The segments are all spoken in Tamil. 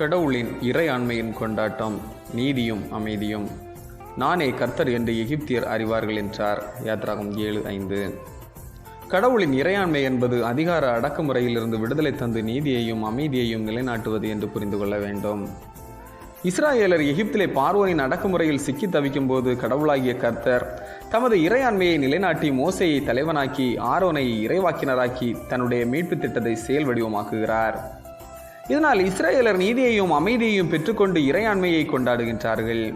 கடவுளின் இறையாண்மையின் கொண்டாட்டம் நீதியும் அமைதியும். நானே கர்த்தர் என்று எகிப்தியர் அறிவார்கள் என்றார். யாத்ராகம் ஏழு ஐந்து. கடவுளின் இறையாண்மை என்பது அதிகார அடக்குமுறையிலிருந்து விடுதலை தந்து நீதியையும் அமைதியையும் நிலைநாட்டுவது என்று புரிந்து கொள்ள வேண்டும். இஸ்ராயேலர் எகிப்திலே பார்வோனின் அடக்குமுறையில் சிக்கி தவிக்கும் போது கடவுளாகிய கர்த்தர் தமது இறையாண்மையை நிலைநாட்டி மோசையை தலைவனாக்கி ஆரோனை இறைவாக்கினராக்கி தன்னுடைய மீட்பு திட்டத்தை செயல் வடிவமாக்குகிறார் இதனால் இஸ்ரேலர் நீதியையும் அமைதியையும் பெற்றுக்கொண்டு இறையாண்மையை கொண்டாடுகின்றார்கள்.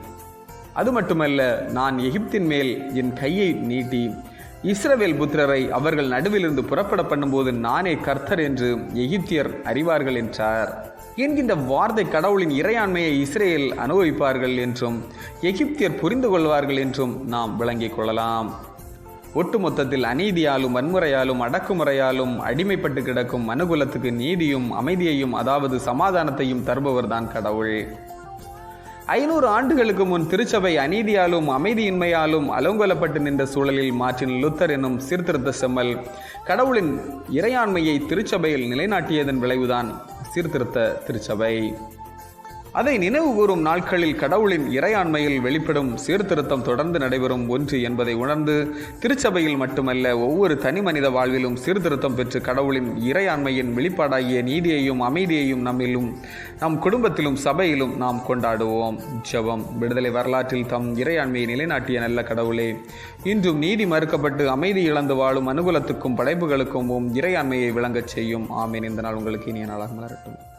அது மட்டுமல்ல நான் எகிப்தின் மேல் என் கையை நீட்டி இஸ்ரவேல் புத்திரரை அவர்கள் நடுவிலிருந்து புறப்பட பண்ணும்போது நானே கர்த்தர் என்று எகிப்தியர் அறிவார்கள் என்றார். என்கின்ற வார்த்தை கடவுளின் இறையாண்மையை இஸ்ரேல் அனுபவிப்பார்கள் என்றும் எகிப்தியர் புரிந்து கொள்வார்கள் என்றும் நாம் விளங்கிக் கொள்ளலாம். ஒட்டுமொத்தத்தில் அநீதியாலும் வன்முறையாலும் அடக்குமுறையாலும் அடிமைப்பட்டு கிடக்கும் மனுகுலத்துக்கு நீதியும் அமைதியையும் அதாவது சமாதானத்தையும் தருபவர்தான் கடவுள். ஐநூறு ஆண்டுகளுக்கு முன் திருச்சபை அநீதியாலும் அமைதியின்மையாலும் அலங்கோலப்பட்டு நின்ற சூழலில் மாற்றின் லுத்தர் என்னும் சீர்திருத்த செம்மல் கடவுளின் இறையாண்மையை திருச்சபையில் நிலைநாட்டியதன் விளைவுதான் சீர்திருத்த திருச்சபை. அதை நினைவு கூறும் நாட்களில் கடவுளின் இறையாண்மையில் வெளிப்படும் சீர்திருத்தம் தொடர்ந்து நடைபெறும் ஒன்று என்பதை உணர்ந்து திருச்சபையில் மட்டுமல்ல ஒவ்வொரு தனி மனித வாழ்விலும் சீர்திருத்தம் பெற்று கடவுளின் இறையாண்மையின் வெளிப்பாடாகிய நீதியையும் அமைதியையும் நம்மிலும் நம் குடும்பத்திலும் சபையிலும் நாம் கொண்டாடுவோம். ஜபம். விடுதலை வரலாற்றில் தம் இறையாண்மையை நிலைநாட்டிய நல்ல கடவுளே இன்றும் நீதி மறுக்கப்பட்டு அமைதி இழந்து வாழும் அனுகூலத்துக்கும் படைப்புகளுக்கும் இறையாண்மையை விளங்கச் செய்யும். ஆமேன். இந்த நாள் உங்களுக்கு இனிய நாளாக மலரட்டும்.